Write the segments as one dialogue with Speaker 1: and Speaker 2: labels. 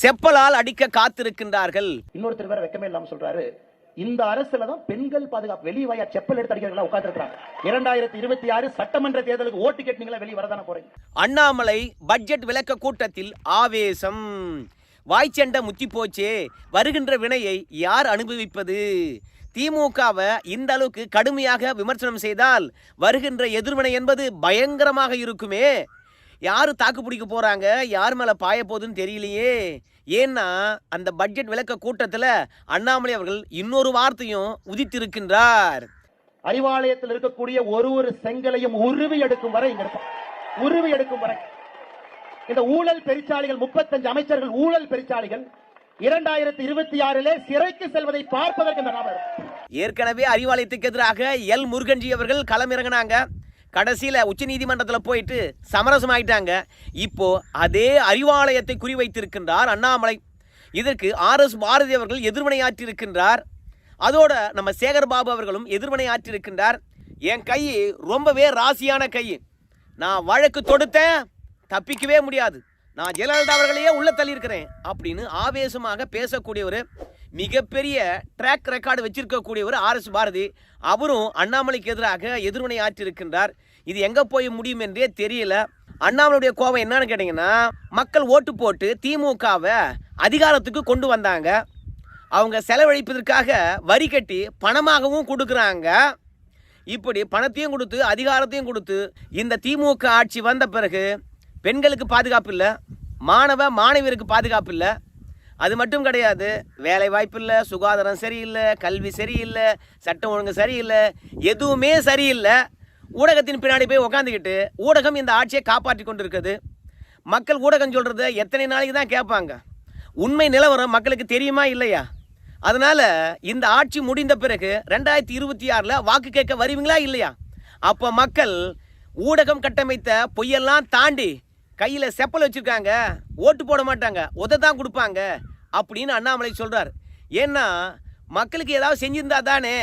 Speaker 1: செப்பலால் அடிக்க காத்திருக்கின்றார்கள்.
Speaker 2: இன்னொருத்தர் வேற வெக்கமே இல்லாம சொல்றாரு. இந்த அரசுல தான் பெண்கள் பாதுகாப்பு வெளிய வாயா செப்பல் எடுத்து அடிக்கிறவங்களா உட்கார்ந்து இருக்காங்க இரண்டாயிரத்தி இருபத்தி ஆறு சட்டமன்ற தேர்தலுக்கு ஓட்டு கேட்டீங்களா வெளியே வரதானே போறீங்க?
Speaker 1: அண்ணாமலை பட்ஜெட் விளக்க கூட்டத்தில் ஆவேசம். வாய்ச்சண்டை முத்தி போச்சே வருகின்ற வினையை யார் அனுபவிப்பது? திமுகவை இந்த அளவுக்கு கடுமையாக விமர்சனம் செய்தால் வருகின்ற எதிர்வினை என்பது பயங்கரமாக இருக்குமே. யார் தாக்கு பிடிக்க போகிறாங்க யார் மேலே பாய போகுதுன்னு தெரியலையே. ஏன்னா அந்த பட்ஜெட் விளக்க கூட்டத்தில் அண்ணாமலை அவர்கள் இன்னொரு வார்த்தையும் உதித்திருக்கின்றார்.
Speaker 2: அறிவாலயத்தில் இருக்கக்கூடிய ஒரு ஒரு செங்கலையும் உருவி எடுக்கும் வரை இங்க உருவி எடுக்கும் வரை. இந்த ஊழல் பெருச்சாளிகள் முப்பத்தஞ்சு அமைச்சர்கள் ஊழல் பெருச்சாளிகள் இரண்டாயிரத்தி இருபத்தி ஆறிலே சிறைக்கு செல்வதை பார்ப்பதற்கு இந்த நபர்.
Speaker 1: ஏற்கனவே அறிவாலயத்துக்கு எதிராக எல். முருகன்ஜி அவர்கள் களமிறங்கினாங்க. கடைசியில் உச்சநீதிமன்றத்தில் போயிட்டு சமரசம் ஆயிட்டாங்க இப்போ அதே அறிவாலயத்தை குறிவைத்திருக்கின்றார் அண்ணாமலை. இதற்கு ஆர். எஸ். பாரதி அவர்கள் எதிர்வினையாற்றியிருக்கின்றார். அதோட நம்ம சேகர் பாபு அவர்களும் எதிர்வினையாற்றியிருக்கின்றார். என் கை ரொம்பவே ராசியான கை. நான் வழக்கு தொடுத்தேன் தப்பிக்கவே முடியாது. நான் ஜெயலலிதா அவர்களையே உள்ள தள்ளியிருக்கிறேன் அப்படின்னு ஆவேசமாக பேசக்கூடியவர் மிகப்பெரிய ட்ராக் ரெக்கார்டு வச்சிருக்கக்கூடியவர் ஆர் எஸ் பாரதி. அவரும் அண்ணாமலைக்கு எதிராக எதிர்வினை ஆற்றியிருக்கின்றார். இது எங்கே போய் முடியும் என்றே தெரியல. அண்ணாமலையுடைய கோபம் என்னன்னு கேட்டிங்கன்னா மக்கள் ஓட்டு போட்டு திமுகவை அதிகாரத்துக்கு கொண்டு வந்தாங்க. அவங்க செலவழிப்பதற்காக வரி கட்டி பணமாகவும் கொடுக்குறாங்க. இப்படி பணத்தையும் கொடுத்து அதிகாரத்தையும் கொடுத்து இந்த திமுக ஆட்சி வந்த பிறகு பெண்களுக்கு பாதுகாப்பு இல்லை மாணவ மாணவியருக்கு பாதுகாப்பு இல்லை. அது மட்டும் கிடையாது வேலை வாய்ப்பு இல்லை சுகாதாரம் சரியில்லை கல்வி சரியில்லை சட்டம் ஒழுங்கு சரியில்லை எதுவுமே சரியில்லை. ஊடகத்தின் பின்னாடி போய் உக்காந்துக்கிட்டு ஊடகம் இந்த ஆட்சியை காப்பாற்றி கொண்டு இருக்குது மக்கள் ஊடகம் சொல்கிறத எத்தனை நாளைக்கு தான் கேட்பாங்க? உண்மை நிலவரம் மக்களுக்கு தெரியுமா இல்லையா? அதனால் இந்த ஆட்சி முடிந்த பிறகு ரெண்டாயிரத்தி இருபத்தி ஆறில் வாக்கு கேட்க வருவீங்களா இல்லையா? அப்போ மக்கள் ஊடகம் கட்டமைத்த பொய்யெல்லாம் தாண்டி கையில் செப்பல் வச்சுருக்காங்க. ஓட்டு போட மாட்டாங்க. உதை தான் கொடுப்பாங்க. அப்படின்னு அண்ணாமலை சொல்கிறார் ஏன்னா மக்களுக்கு ஏதாவது செஞ்சிருந்தா தானே.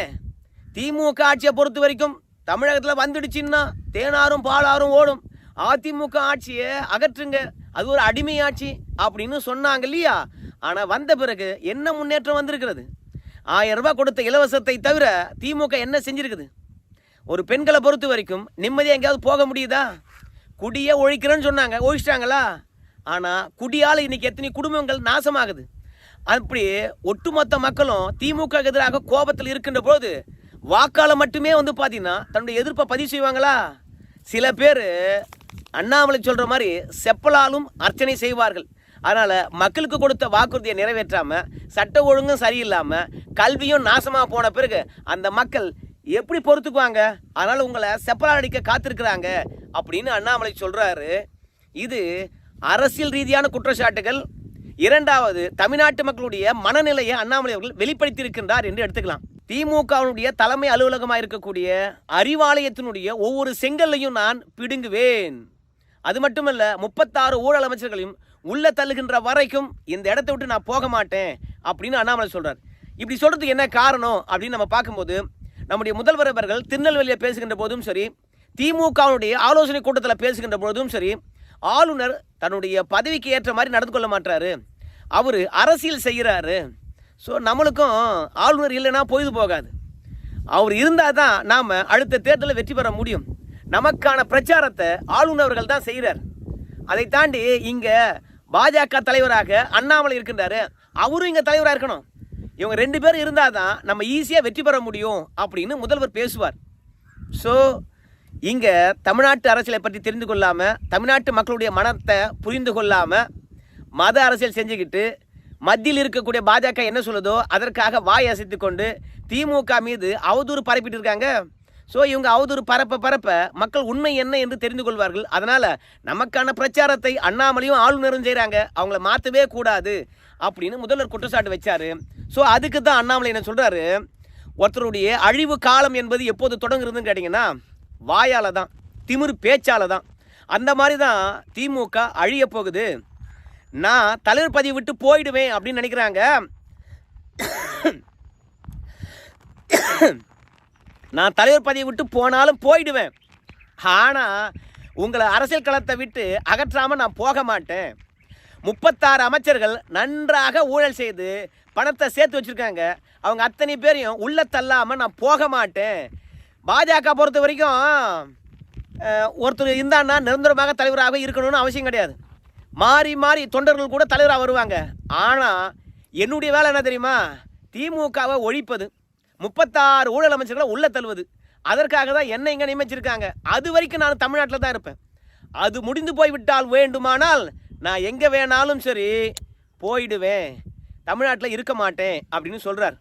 Speaker 1: திமுக ஆட்சியை பொறுத்த வரைக்கும் தமிழகத்தில் வந்துடுச்சுன்னா தேனாரும் பாலாரும் ஓடும். அதிமுக ஆட்சியை அகற்றுங்க. அது ஒரு அடிமை ஆட்சி அப்படின்னு சொன்னாங்க இல்லையா? ஆனால் வந்த பிறகு என்ன முன்னேற்றம் வந்திருக்கிறது? ஆயிரம் ரூபாய் கொடுத்த இலவசத்தை தவிர திமுக என்ன செஞ்சுருக்குது? ஒரு பெண்களை பொறுத்த வரைக்கும் நிம்மதியாக எங்கேயாவது போக முடியுதா? குடியை ஒழிக்கிறேன்னு சொன்னாங்க. ஒழிச்சிட்டாங்களா? ஆனால் குடியால் இன்னைக்கு எத்தனை குடும்பங்கள் நாசமாகுது. அப்படி ஒட்டுமொத்த மக்களும் திமுக எதிராக கோபத்தில் இருக்கின்ற போது வாக்காளர் மட்டுமே வந்து பார்த்தீங்கன்னா தன்னுடைய எதிர்ப்பை பதிவு செய்வாங்களா? சில பேர் அண்ணாமலை சொல்கிற மாதிரி செப்பலாலும் அர்ச்சனை செய்வார்கள். அதனால் மக்களுக்கு கொடுத்த வாக்குறுதியை நிறைவேற்றாமல் சட்ட ஒழுங்கும் சரியில்லாமல் கல்வியும் நாசமாக போன பிறகு அந்த மக்கள் எப்படி பொறுத்துக்குவாங்க? அதனால் உங்களை செப்பலால் அடிக்க காத்திருக்கிறாங்க அப்படின்னு அண்ணாமலை சொல்கிறாரு இது அரசியல் ரீதியான குற்றச்சாட்டுகள். இரண்டாவது தமிழ்நாட்டு மக்களுடைய மனநிலையை அண்ணாமலை அவர்கள் வெளிப்படுத்தியிருக்கின்றார் என்று எடுத்துக்கலாம். திமுகவினுடைய தலைமை அலுவலகமாக இருக்கக்கூடிய அறிவாலயத்தினுடைய ஒவ்வொரு செங்கல்லையும் நான் பிடுங்குவேன். அது மட்டுமல்ல முப்பத்தாறு ஊழல் அமைச்சர்களையும் உள்ள தள்ளுகின்ற வரைக்கும் இந்த இடத்த விட்டு நான் போக மாட்டேன் அப்படின்னு அண்ணாமலை சொல்கிறார் இப்படி சொல்கிறதுக்கு என்ன காரணம் அப்படின்னு நம்ம பார்க்கும்போது நம்முடைய முதல்வர் அவர்கள் திருநெல்வேலியில் பேசுகின்ற போதும் சரி திமுகவுடைய ஆலோசனை கூட்டத்தில் பேசுகின்ற பொழுதும் சரி ஆளுநர் தன்னுடைய பதவிக்கு ஏற்ற மாதிரி நடந்து கொள்ள மாட்டாரு அவர் அரசியல் செய்கிறாரு ஸோ நம்மளுக்கும் ஆளுநர் இல்லைன்னா பொழுது போகாது. அவர் இருந்தால் தான் நாம் அடுத்த தேர்தலில் வெற்றி பெற முடியும். நமக்கான பிரச்சாரத்தை ஆளுநர்கள் தான் செய்கிறார் அதை தாண்டி இங்கே பாஜக தலைவராக அண்ணாமலை இருக்கின்றாரு. அவரும் இங்கே தலைவராக இருக்கணும். இவங்க ரெண்டு பேரும் இருந்தால் தான் நம்ம ஈஸியாக வெற்றி பெற முடியும் அப்படின்னு முதல்வர் பேசுவார். ஸோ இங்கே தமிழ்நாட்டு அரசியலை பற்றி தெரிந்து கொள்ளாமல் தமிழ்நாட்டு மக்களுடைய மனத்தை புரிந்து கொள்ளாமல் மத அரசியல் செஞ்சுக்கிட்டு மத்தியில் இருக்கக்கூடிய பாஜக என்ன சொல்லுதோ அதற்காக வாய் அசைத்து கொண்டு திமுக மீது அவதூறு பரப்பிட்டு இருக்காங்க. ஸோ இவங்க அவதூறு பரப்ப பரப்ப மக்கள் உண்மை என்ன என்று தெரிந்து கொள்வார்கள். அதனால் நமக்கான பிரச்சாரத்தை அண்ணாமலையும் ஆளுநரும் செய்கிறாங்க அவங்கள மாற்றவே கூடாது அப்படின்னு முதல்வர் குற்றச்சாட்டு வச்சார். ஸோ அதுக்கு தான் அண்ணாமலை என்ன சொல்கிறாரு ஒருத்தருடைய அழிவு காலம் என்பது எப்போது தொடங்குறதுன்னு கேட்டிங்கன்னா வாயால் தான் திமிர் பேச்சால தான். அந்த மாதிரி தான் திமுக அழிய போகுது. நான் தலைவர் பதவி விட்டு போயிடுவேன் அப்படின்னு நினைக்கிறாங்க. நான் தலைவர் பதவி விட்டு போனாலும் போயிடுவேன். ஆனால் உங்களை அரசியல் களத்தை விட்டு அகற்றாமல் நான் போக மாட்டேன். முப்பத்தாறு அமைச்சர்கள் நன்றாக ஊழல் செய்து பணத்தை சேர்த்து வச்சுருக்காங்க. அவங்க அத்தனை பேரையும் உள்ளே தள்ளாமல் நான் போக மாட்டேன். பாஜக பொறுத்த வரைக்கும் ஒருத்தர் இருந்தான்னா நிரந்தரமாக தலைவராக இருக்கணும்னு அவசியம் கிடையாது. மாறி மாறி தொண்டர்கள் கூட தலைவராக வருவாங்க. ஆனால் என்னுடைய வேலை என்ன தெரியுமா? திமுகவை ஒழிப்பது. முப்பத்தாறு ஊழல் அமைச்சர்களை உள்ளே தள்ளுவது. அதற்காக தான் என்னை இங்கே நியமிச்சிருக்காங்க. அது வரைக்கும் நான் தமிழ்நாட்டில் தான் இருப்பேன். அது முடிந்து போய்விட்டால் வேண்டுமானால் நான் எங்கே வேணாலும் சரி போயிடுவேன். தமிழ்நாட்டில் இருக்க மாட்டேன் அப்படின்னு சொல்கிறார்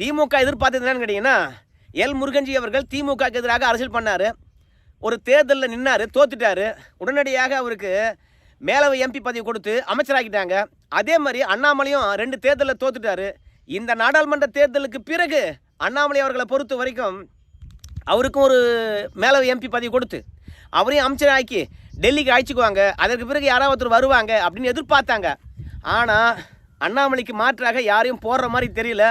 Speaker 1: திமுக எதிர்பார்த்தது என்னன்னு கேட்டிங்கன்னா எல் முருகன்ஜி அவர்கள் திமுகக்கு எதிராக அரசியல் பண்ணார். ஒரு தேர்தலில் நின்னார் தோத்துட்டார். உடனடியாக அவருக்கு மேலவை எம்பி பதவி கொடுத்து அமைச்சராக்கிட்டாங்க. அதே மாதிரி அண்ணாமலையும் ரெண்டு தேர்தலில் தோத்துட்டார். இந்த நாடாளுமன்ற தேர்தலுக்கு பிறகு அண்ணாமலை அவர்களை பொறுத்த வரைக்கும் அவருக்கும் ஒரு மேலவை எம்பி பதவி கொடுத்து அவரையும் அமைச்சராக்கி டெல்லிக்கு அழைச்சிக்குவாங்க. அதற்கு பிறகு யாராவது ஒருத்தர் வருவாங்க அப்படின்னு எதிர்பார்த்தாங்க. ஆனால் அண்ணாமலைக்கு மாற்றாக யாரையும் போடுற மாதிரி தெரியல.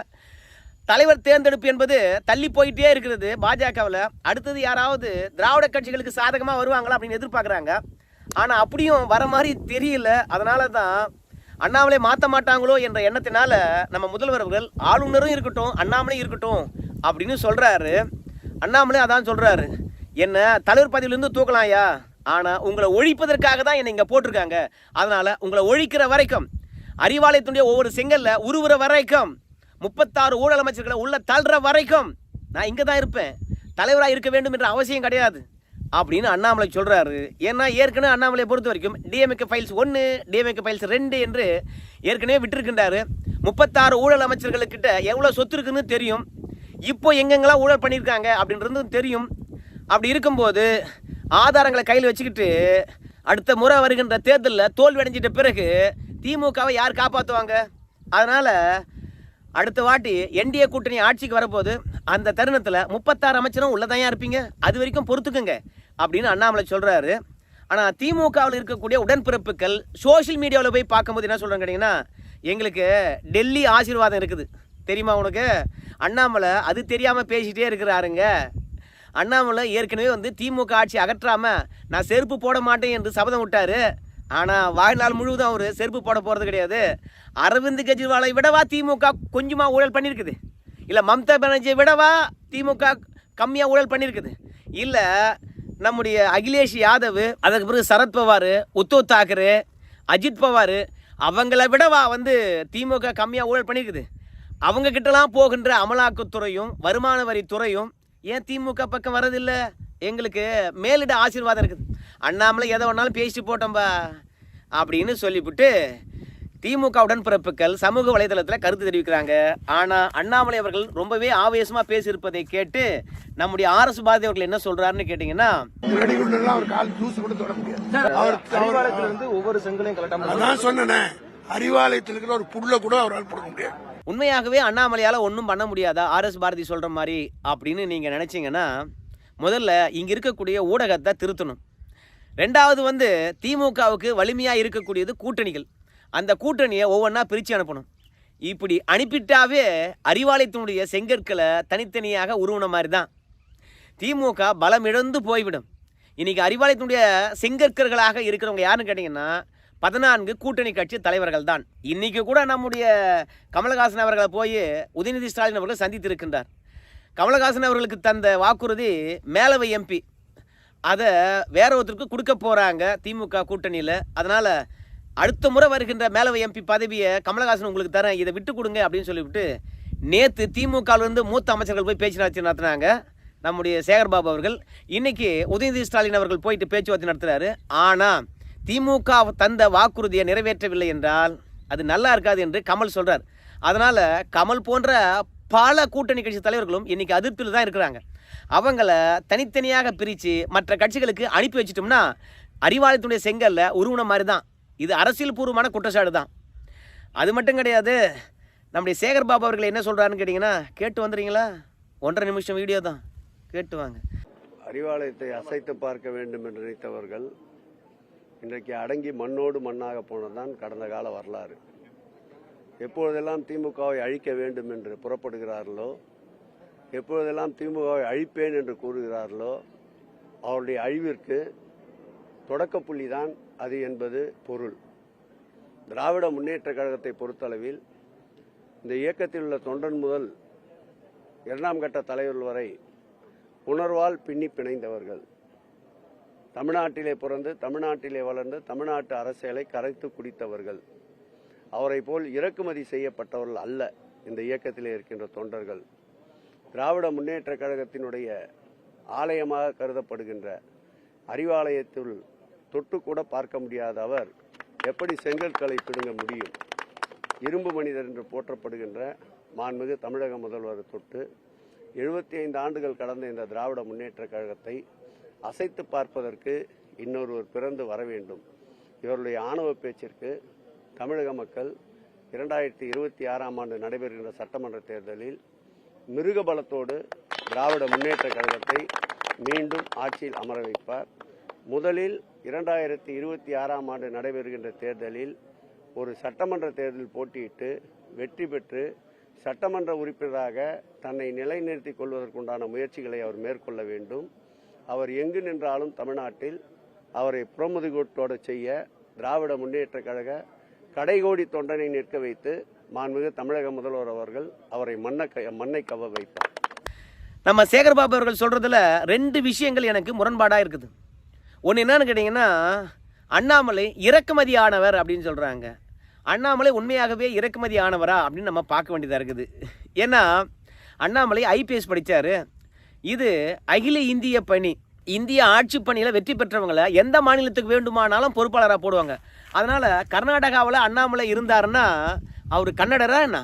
Speaker 1: தலைவர் தேர்ந்தெடுப்பு என்பது தள்ளி போயிட்டே இருக்கிறது பாஜகவில். அடுத்தது யாராவது திராவிட கட்சிகளுக்கு சாதகமாக வருவாங்களா அப்படின்னு எதிர்பார்க்குறாங்க. ஆனால் அப்படியும் வர மாதிரி தெரியல. அதனால தான் அண்ணாமலை மாற்ற மாட்டாங்களோ என்ற எண்ணத்தினால நம்ம முதல்வர் அவர்கள் ஆளுநரும் இருக்கட்டும் அண்ணாமலையும் இருக்கட்டும் அப்படின்னு சொல்கிறாரு அண்ணாமலை அதான் சொல்கிறாரு என்ன தலைவர் பதவியிலேருந்து தூக்கலாம்யா ஆனால் உங்களை ஒழிப்பதற்காக தான் என்னை இங்கே போட்டிருக்காங்க. அதனால் உங்களை ஒழிக்கிற வரைக்கும் அறிவாலயத்துடைய ஒவ்வொரு செங்கல்ல உருவுற வரைக்கும் முப்பத்தாறு ஊழல் அமைச்சர்களை உள்ள தள்ளுற வரைக்கும் நான் இங்கே தான் இருப்பேன். தலைவராக இருக்க வேண்டும் என்ற அவசியம் கிடையாது அப்படின்னு அண்ணாமலை சொல்கிறாரு ஏன்னா ஏற்கனவே அண்ணாமலையை பொறுத்த வரைக்கும் டிஎம்கே ஃபைல்ஸ் ஒன்று டிஎம்கே ஃபைல்ஸ் ரெண்டு என்று ஏற்கனவே விட்டுருக்கின்றாரு. முப்பத்தாறு ஊழல் அமைச்சர்களுக்கிட்ட எவ்வளோ சொத்து இருக்குன்னு தெரியும். இப்போ எங்கெங்கெல்லாம் ஊழல் பண்ணியிருக்காங்க அப்படின்றதும் தெரியும். அப்படி இருக்கும்போது ஆதாரங்களை கையில் வச்சுக்கிட்டு அடுத்த முறை வருகின்ற தேர்தலில் தோல்வி அடைஞ்சிட்ட பிறகு திமுகவை யார் காப்பாற்றுவாங்க அதனால் அடுத்த வாட்டி என்டிஏ கூட்டணி ஆட்சிக்கு வரப்போது அந்த தருணத்தில் முப்பத்தாறு அமைச்சரும் உள்ளதான் இருப்பீங்க? அது வரைக்கும் பொறுத்துக்குங்க அப்படின்னு அண்ணாமலை சொல்கிறாரு ஆனால் திமுகவில் இருக்கக்கூடிய உடன்பிறப்புகள் சோஷியல் மீடியாவில் போய் பார்க்கும்போது என்ன சொல்கிறாங்க கேட்டிங்கன்னா எங்களுக்கு டெல்லி ஆசீர்வாதம் இருக்குது. தெரியுமா உனக்கு? அண்ணாமலை அது தெரியாமல் பேசிகிட்டே இருக்கிறாருங்க. அண்ணாமலை ஏற்கனவே வந்து திமுக ஆட்சி அகற்றாமல் நான் செருப்பு போட மாட்டேன் என்று சபதம் விட்டார். ஆனால் வாழ்நாள் முழுவதும் அவர் செருப்பு போட போகிறது கிடையாது. அரவிந்த் கெஜ்ரிவாலை விடவா திமுக கொஞ்சமாக ஊழல் பண்ணியிருக்குது இல்லை மம்தா பானர்ஜியை விடவா திமுக கம்மியாக ஊழல் பண்ணியிருக்குது இல்லை நம்முடைய அகிலேஷ் யாதவ் அதுக்கு பிறகு சரத்பவார் உத்தவ் தாக்கரே அஜித் பவார் அவங்கள விடவா வந்து திமுக கம்மியாக ஊழல் பண்ணியிருக்குது அவங்கக்கிட்டலாம் போகின்ற அமலாக்கத்துறையும் வருமான வரித்துறையும் ஏன் திமுக பக்கம் வரதில்லை எங்களுக்கு மேலிட ஆசீர்வாதம் இருக்குது. அண்ணாமலை எதை வேணாலும் பேசிட்டு போட்டோம்பா அப்படின்னு சொல்லிவிட்டு திமுக உடன்பிறப்புகள் சமூக வலைதளத்தில் கருத்து தெரிவிக்கிறாங்க. ஆனால் அண்ணாமலை அவர்கள் ரொம்பவே ஆவேசமாக பேசியிருப்பதை கேட்டு நம்முடைய ஆர்எஸ் பாரதி அவர்கள் என்ன சொல்றாருன்னு கேட்டிங்கன்னா
Speaker 3: ஒவ்வொரு செங்கலையும்
Speaker 4: சொன்னேனே அறிவாலயத்தில் இருக்கிற ஒரு புல்ல கூட அவரால் பிடிக்க முடியாது.
Speaker 1: உண்மையாகவே அண்ணாமலையால் ஒன்றும் பண்ண முடியாதா? ஆர்எஸ் பாரதி சொல்கிற மாதிரி அப்படின்னு நீங்கள் நினச்சிங்கன்னா முதல்ல இங்கே இருக்கக்கூடிய ஊடகத்தை திருத்தணும். ரெண்டாவது வந்து திமுகவுக்கு வலிமையாக இருக்கக்கூடியது கூட்டணிகள். அந்த கூட்டணியை ஒவ்வொன்றா பிரித்து அனுப்பணும். இப்படி அனுப்பிட்டாவே அறிவாலயத்தினுடைய செங்கற்களை தனித்தனியாக உருவன மாதிரி தான் திமுக பலமிழந்து போய்விடும். இன்றைக்கி அறிவாலயத்தினுடைய செங்கற்கர்களாக இருக்கிறவங்க யாருன்னு கேட்டிங்கன்னா பதினான்கு கூட்டணி கட்சி தலைவர்கள் தான் இன்றைக்கி கூட நம்முடைய கமலஹாசன் அவர்களை போய் உதயநிதி ஸ்டாலின் அவர்கள் சந்தித்திருக்கின்றார். கமலஹாசன் அவர்களுக்கு தந்த வாக்குறுதி மேலவை எம்பி அதை வேற ஒருத்தருக்கு கொடுக்க போகிறாங்க திமுக கூட்டணியில். அதனால் அடுத்த முறை வருகின்ற மேலவை எம்பி பதவியை கமலஹாசன் உங்களுக்கு தரேன் இதை விட்டு கொடுங்க அப்படின்னு சொல்லிவிட்டு நேற்று திமுகவிலிருந்து மூத்த அமைச்சர்கள் போய் பேச்சுவார்த்தை நடத்தினாங்க நம்முடைய சேகர்பாபு அவர்கள். இன்றைக்கி உதயநிதி ஸ்டாலின் அவர்கள் போயிட்டு பேச்சுவார்த்தை நடத்துகிறாரு ஆனால் திமுக தந்த வாக்குறுதியை நிறைவேற்றவில்லை என்றால் அது நல்லா இருக்காது என்று கமல் சொல்கிறார் அதனால் கமல் போன்ற பல கூட்டணி கட்சி தலைவர்களும் இன்றைக்கி அதிருப்தியில் தான் இருக்கிறாங்க. அவங்கள தனித்தனியாக பிரித்து மற்ற கட்சிகளுக்கு அனுப்பி வச்சிட்டோம்னா அறிவாலயத்துடைய செங்கல்ல உருவன மாதிரி தான் இது அரசியல் பூர்வமான குற்றச்சாட்டு தான். அது மட்டும் கிடையாது நம்முடைய சேகர் பாபு அவர்கள் என்ன சொல்கிறாருன்னு கேட்டிங்கன்னா கேட்டு வந்துடுறீங்களா ஒன்றரை நிமிஷம் வீடியோ தான். கேட்டு வாங்க.
Speaker 5: அறிவாலயத்தை அசைத்து பார்க்க வேண்டும் என்று நினைத்தவர்கள் இன்றைக்கு அடங்கி மண்ணோடு மண்ணாக போனதுதான் கடந்த கால வரலாறு. எப்பொழுதெல்லாம் திமுகவை அழிக்க வேண்டும் என்று புறப்படுகிறார்களோ எப்பொழுதெல்லாம் திமுகவை அழிப்பேன் என்று கூறுகிறார்களோ அவருடைய அழிவிற்கு தொடக்க புள்ளிதான் அது என்பது பொருள். திராவிட முன்னேற்ற கழகத்தை பொறுத்தளவில் இந்த இயக்கத்தில் உள்ள தொண்டன் முதல் இரண்டாம் கட்ட தலைவர்கள் வரை உணர்வால் பின்னி பிணைந்தவர்கள். தமிழ்நாட்டிலே பிறந்து தமிழ்நாட்டிலே வளர்ந்து தமிழ்நாட்டு அரசியலை கரைத்து குடித்தவர்கள். அவரை போல் இறக்குமதி செய்யப்பட்டவர்கள் அல்ல இந்த இயக்கத்திலே இருக்கின்ற தொண்டர்கள். திராவிட முன்னேற்ற கழகத்தினுடைய ஆலயமாக கருதப்படுகின்ற அறிவாலயத்தில் தொட்டு கூட பார்க்க முடியாத அவர் எப்படி செங்கற்களை பிடுங்க முடியும்? இரும்பு மனிதர் என்று போற்றப்படுகின்ற மாண்புமிகு தமிழக முதல்வர் தொட்டு எழுபத்தி ஐந்து ஆண்டுகள் கடந்த இந்த திராவிட முன்னேற்ற கழகத்தை அசைத்து பார்ப்பதற்கு இன்னொருவர் பிறந்து வர வேண்டும். இவருடைய ஆணவ பேச்சிற்கு தமிழக மக்கள் இரண்டாயிரத்தி இருபத்தி ஆறாம் ஆண்டு நடைபெறுகின்ற சட்டமன்ற தேர்தலில் மிருகபலத்தோடு திராவிட முன்னேற்ற கழகத்தை மீண்டும் ஆட்சியில் அமர வைப்பார். முதலில் இரண்டாயிரத்தி இருபத்தி ஆறாம் ஆண்டு நடைபெறுகின்ற தேர்தலில் ஒரு சட்டமன்ற தேர்தலில் போட்டியிட்டு வெற்றி பெற்று சட்டமன்ற உறுப்பினராக தன்னை நிலைநிறுத்திக் கொள்வதற்குண்டான முயற்சிகளை அவர் மேற்கொள்ள வேண்டும். அவர் எங்கு நின்றாலும் தமிழ்நாட்டில் அவரை புறமுதுகோட்டோடு செய்ய திராவிட முன்னேற்ற கழக கடைகோடி தொண்டனை நிற்க வைத்து மாண்புமிகு தமிழக முதல்வர் அவர்கள் அவரை மண்ண மண்ணை கவ வைப்பார்.
Speaker 1: நம்ம சேகர்பாபு அவர்கள் சொல்கிறதுல ரெண்டு விஷயங்கள் எனக்கு முரண்பாடாக இருக்குது. ஒன்று என்னன்னு கேட்டிங்கன்னா அண்ணாமலை இறக்குமதி ஆனவர் அப்படின்னு சொல்கிறாங்க அண்ணாமலை உண்மையாகவே இறக்குமதி ஆனவரா அப்படின்னு நம்ம பார்க்க வேண்டியதாக இருக்குது. ஏன்னா அண்ணாமலை ஐபிஎஸ் படித்தார் இது அகில இந்திய பணி. இந்திய ஆட்சி பணியில் வெற்றி பெற்றவங்களை எந்த மாநிலத்துக்கு வேண்டுமானாலும் பொறுப்பாளராக போடுவாங்க. அதனால் கர்நாடகாவில் அண்ணாமலை இருந்தாருன்னா அவர் கன்னடரா என்ன?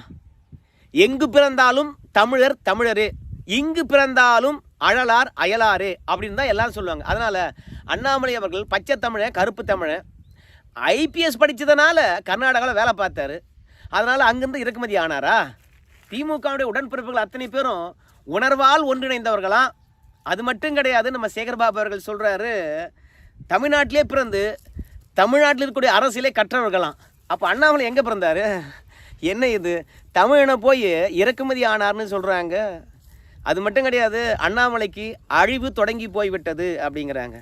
Speaker 1: எங்கு பிறந்தாலும் தமிழர் தமிழரே இங்கு பிறந்தாலும் அழலார் அயலாறு அப்படின்னு தான் எல்லாரும் சொல்லுவாங்க. அதனால் அண்ணாமலை அவர்கள் பச்சை தமிழன் கருப்பு தமிழன் ஐபிஎஸ் படித்ததுனால கர்நாடகாவில் வேலை பார்த்தாரு. அதனால் அங்கிருந்து இறக்குமதி ஆனாரா? திமுகவுடைய உடன்பிறப்புகள் அத்தனை பேரும் உணர்வால் ஒன்றிணைந்தவர்களாம் அது மட்டும் கிடையாது நம்ம சேகர்பாபு அவர்கள் சொல்கிறாரு தமிழ்நாட்டிலே பிறந்து தமிழ்நாட்டில் இருக்கக்கூடிய அரசியலே கற்றவர்களாம். அப்போ அண்ணாமலை எங்கே பிறந்தாரு? என்ன இது? தமிழனை போய் இறக்குமதி ஆனார்னு சொல்கிறாங்க அது மட்டும் கிடையாது அண்ணாமலைக்கு அழிவு தொடங்கி போய்விட்டது அப்படிங்கிறாங்க.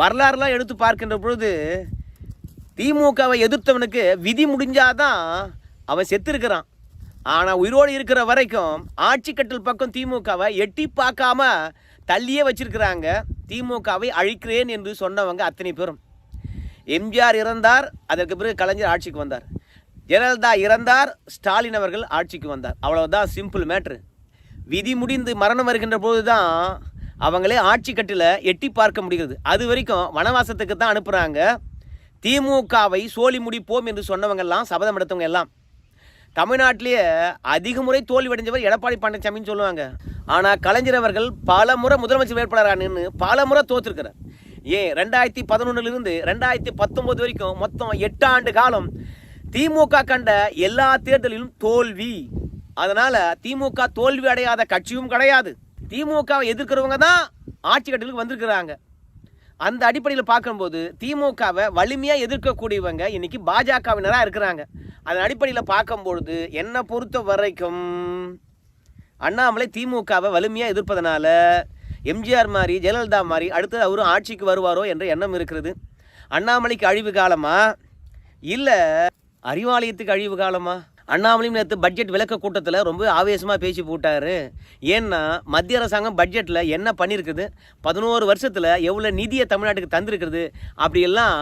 Speaker 1: வரலாறுலாம் எடுத்து பார்க்கின்ற பொழுது திமுகவை எதிர்த்தவனுக்கு விதி முடிஞ்சாதான் அவன் செத்துருக்கிறான். ஆனால் உயிரோடு இருக்கிற வரைக்கும் ஆட்சி கட்டல் பக்கம் திமுகவை எட்டி பார்க்காம தள்ளியே வச்சிருக்கிறாங்க. திமுகவை அழிக்கிறேன் என்று சொன்னவங்க அத்தனை பேரும். எம்ஜிஆர் இறந்தார் அதற்கு பிறகு கலைஞர் ஆட்சிக்கு வந்தார். ஜெயலலிதா இறந்தார் ஸ்டாலின் அவர்கள் ஆட்சிக்கு வந்தார். அவ்வளோதான் சிம்பிள் மேட்ரு விதி முடிந்து மரணம் வருகின்ற போது தான் அவங்களே ஆட்சி கட்டில் எட்டி பார்க்க முடிகிறது. அது வரைக்கும் வனவாசத்துக்கு தான் அனுப்புகிறாங்க திமுகவை சோழி முடிப்போம் என்று சொன்னவங்கெல்லாம் சபதம் எடுத்தவங்க எல்லாம். தமிழ்நாட்டிலேயே அதிக முறை தோல்வி அடைஞ்சவர் எடப்பாடி பழனிசாமின்னு சொல்லுவாங்க. ஆனால் கலைஞர் அவர்கள் பல முறை முதலமைச்சர் வேட்பாளராக நின்று பல முறை தோற்றுருக்கிறார் ஏன் ரெண்டாயிரத்தி பதினொன்னுலேருந்து ரெண்டாயிரத்தி பத்தொம்போது வரைக்கும் மொத்தம் எட்டு ஆண்டு காலம் திமுக கண்ட எல்லா தேர்தலிலும் தோல்வி. அதனால் திமுக தோல்வி அடையாத கட்சியும் கிடையாது. திமுகவை எதிர்க்கிறவங்க தான் ஆட்சி கட்டலுக்கு வந்திருக்கிறாங்க. அந்த அடிப்படையில் பார்க்கும்போது திமுகவை வலிமையாக எதிர்க்கக்கூடியவங்க இன்னைக்கு பாஜகவினராக இருக்கிறாங்க. அதன் அடிப்படையில் பார்க்கும்பொழுது என்னை பொறுத்த வரைக்கும் அண்ணாமலை திமுகவை வலிமையாக எதிர்ப்பதனால எம்ஜிஆர் மாதிரி ஜெயலலிதா மாதிரி அடுத்து அவரும் ஆட்சிக்கு வருவாரோ என்ற எண்ணம் இருக்கிறது. அண்ணாமலைக்கு அழிவு காலமா? இல்லை அறிவாலயத்துக்கு அழிவு காலமா? அண்ணாமலையும் நேற்று பட்ஜெட் விளக்க கூட்டத்தில் ரொம்ப ஆவேசமாக பேசி போட்டாரு. ஏன்னா மத்திய அரசாங்கம் பட்ஜெட்டில் என்ன பண்ணியிருக்குது பதினோரு வருஷத்தில் எவ்வளோ நிதியை தமிழ்நாட்டுக்கு தந்திருக்கிறது? அப்படியெல்லாம்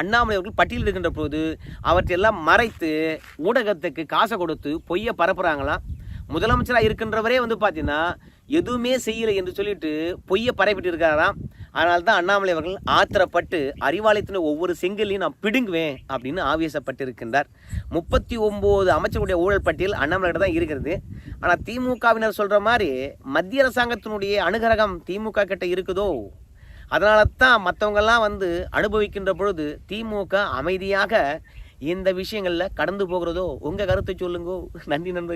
Speaker 1: அண்ணாமலை அவர்கள் பட்டியல் இருக்கின்ற போது அவற்றையெல்லாம் மறைத்து ஊடகத்துக்கு காசை கொடுத்து பொய்யை பரப்புகிறாங்களாம் முதலமைச்சராக இருக்கின்றவரே வந்து பார்த்தீங்கன்னா எதுவுமே செய்யலை என்று சொல்லிட்டு பொய்யை பரப்பிட்டு இருக்காராம். அதனால தான் அண்ணாமலை அவர்கள் ஆத்திரப்பட்டு அறிவாலயத்தின் ஒவ்வொரு செங்கலையும் நான் பிடுங்குவேன் அப்படின்னு ஆவேசப்பட்டு இருக்கின்றார் முப்பத்தி ஒம்பது அமைச்சருடைய ஊழல் பட்டியல் அண்ணாமலைகிட்ட தான் இருக்கிறது. ஆனால் திமுகவினர் சொல்கிற மாதிரி மத்திய அரசாங்கத்தினுடைய அனுகிரகம் திமுக கிட்ட இருக்குதோ? அதனால தான் மற்றவங்கெல்லாம் வந்து அனுபவிக்கின்ற பொழுது திமுக அமைதியாக இந்த விஷயங்களில் கடந்து போகிறதோ? உங்கள் கருத்தை சொல்லுங்கோ. நன்றி நண்பர்